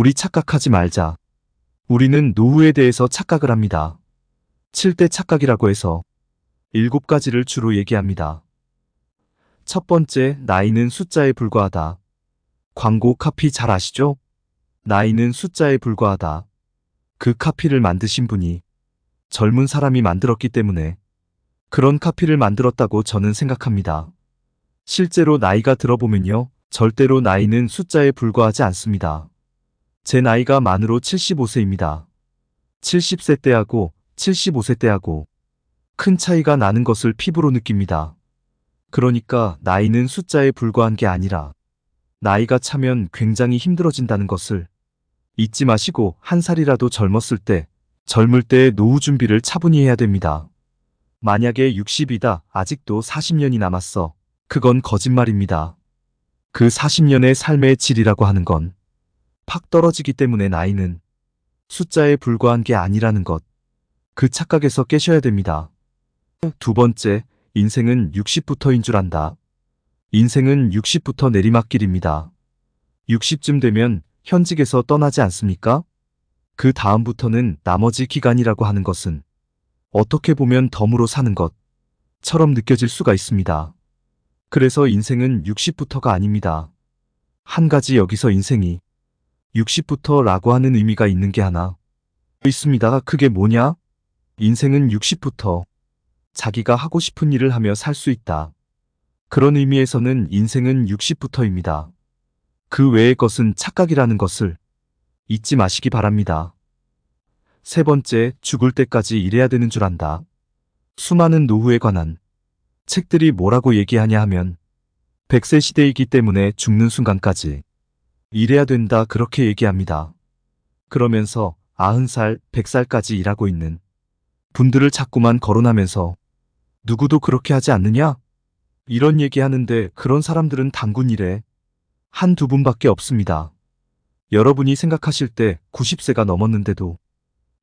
우리 착각하지 말자. 우리는 노후에 대해서 착각을 합니다. 7대 착각이라고 해서 7가지를 주로 얘기합니다. 첫 번째, 나이는 숫자에 불과하다. 광고 카피 잘 아시죠? 나이는 숫자에 불과하다. 그 카피를 만드신 분이 젊은 사람이 만들었기 때문에 그런 카피를 만들었다고 저는 생각합니다. 실제로 나이가 들어보면요. 절대로 나이는 숫자에 불과하지 않습니다. 제 나이가 만으로 75세입니다. 70세 때하고 75세 때하고 큰 차이가 나는 것을 피부로 느낍니다. 그러니까 나이는 숫자에 불과한 게 아니라 나이가 차면 굉장히 힘들어진다는 것을 잊지 마시고 한 살이라도 젊었을 때 젊을 때의 노후 준비를 차분히 해야 됩니다. 만약에 60이다 아직도 40년이 남았어. 그건 거짓말입니다. 그 40년의 삶의 질이라고 하는 건 팍 떨어지기 때문에 나이는 숫자에 불과한 게 아니라는 것. 그 착각에서 깨셔야 됩니다. 두 번째, 인생은 60부터인 줄 안다. 인생은 60부터 내리막길입니다. 60쯤 되면 현직에서 떠나지 않습니까? 그 다음부터는 나머지 기간이라고 하는 것은 어떻게 보면 덤으로 사는 것처럼 느껴질 수가 있습니다. 그래서 인생은 60부터가 아닙니다. 한 가지 여기서 인생이 60부터 라고 하는 의미가 있는 게 하나 있습니다. 그게 뭐냐? 인생은 60부터 자기가 하고 싶은 일을 하며 살 수 있다. 그런 의미에서는 인생은 60부터입니다. 그 외의 것은 착각이라는 것을 잊지 마시기 바랍니다. 세 번째, 죽을 때까지 일해야 되는 줄 안다. 수많은 노후에 관한 책들이 뭐라고 얘기하냐 하면 100세 시대이기 때문에 죽는 순간까지 일해야 된다 그렇게 얘기합니다. 그러면서 90살, 100살까지 일하고 있는 분들을 자꾸만 거론하면서 누구도 그렇게 하지 않느냐? 이런 얘기 하는데 그런 사람들은 단군 일에 한두 분밖에 없습니다. 여러분이 생각하실 때 90세가 넘었는데도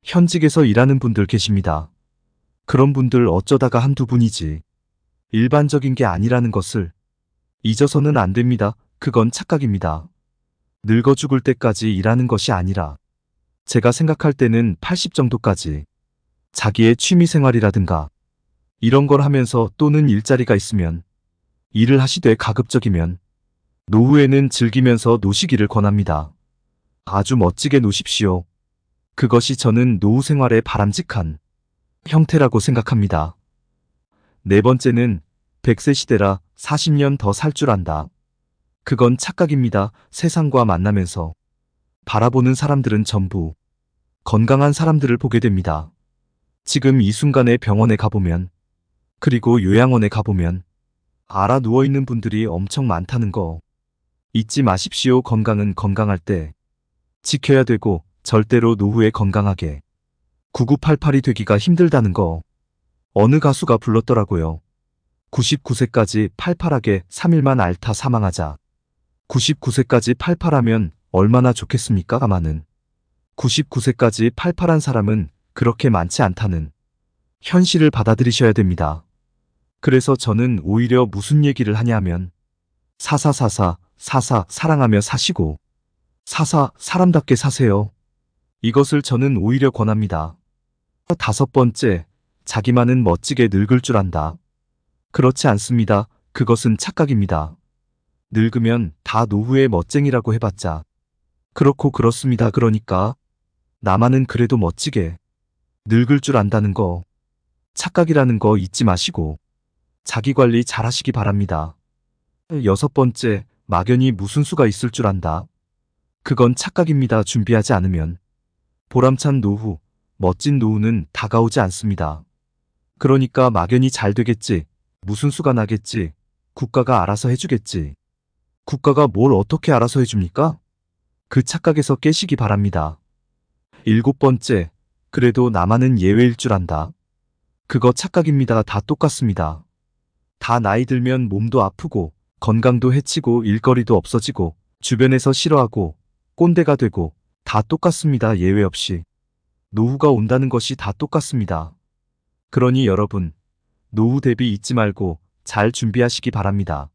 현직에서 일하는 분들 계십니다. 그런 분들 어쩌다가 한두 분이지. 일반적인 게 아니라는 것을 잊어서는 안 됩니다. 그건 착각입니다. 늙어 죽을 때까지 일하는 것이 아니라 제가 생각할 때는 80 정도까지 자기의 취미 생활이라든가 이런 걸 하면서 또는 일자리가 있으면 일을 하시되 가급적이면 노후에는 즐기면서 노시기를 권합니다. 아주 멋지게 노십시오. 그것이 저는 노후 생활의 바람직한 형태라고 생각합니다. 네 번째는 100세 시대라 40년 더 살 줄 안다. 그건 착각입니다. 세상과 만나면서 바라보는 사람들은 전부 건강한 사람들을 보게 됩니다. 지금 이 순간에 병원에 가보면 그리고 요양원에 가보면 알아 누워있는 분들이 엄청 많다는 거 잊지 마십시오. 건강은 건강할 때 지켜야 되고 절대로 노후에 건강하게 9988이 되기가 힘들다는 거 어느 가수가 불렀더라고요. 99세까지 팔팔하게 3일만 앓다 사망하자. 99세까지 팔팔하면 얼마나 좋겠습니까? 가만은 99세까지 팔팔한 사람은 그렇게 많지 않다는 현실을 받아들이셔야 됩니다. 그래서 저는 오히려 무슨 얘기를 하냐면 사사사사 사사 사랑하며 사시고 사사 사람답게 사세요. 이것을 저는 오히려 권합니다. 다섯 번째, 자기만은 멋지게 늙을 줄 안다. 그렇지 않습니다. 그것은 착각입니다. 늙으면 다 노후의 멋쟁이라고 해봤자. 그렇고 그렇습니다. 그러니까 나만은 그래도 멋지게 늙을 줄 안다는 거 착각이라는 거 잊지 마시고 자기 관리 잘 하시기 바랍니다. 여섯 번째, 막연히 무슨 수가 있을 줄 안다. 그건 착각입니다. 준비하지 않으면 보람찬 노후, 멋진 노후는 다가오지 않습니다. 그러니까 막연히 잘 되겠지, 무슨 수가 나겠지, 국가가 알아서 해주겠지. 국가가 뭘 어떻게 알아서 해줍니까? 그 착각에서 깨시기 바랍니다. 일곱 번째, 그래도 나만은 예외일 줄 안다. 그거 착각입니다. 다 똑같습니다. 다 나이 들면 몸도 아프고, 건강도 해치고, 일거리도 없어지고, 주변에서 싫어하고, 꼰대가 되고, 다 똑같습니다. 예외 없이. 노후가 온다는 것이 다 똑같습니다. 그러니 여러분, 노후 대비 잊지 말고 잘 준비하시기 바랍니다.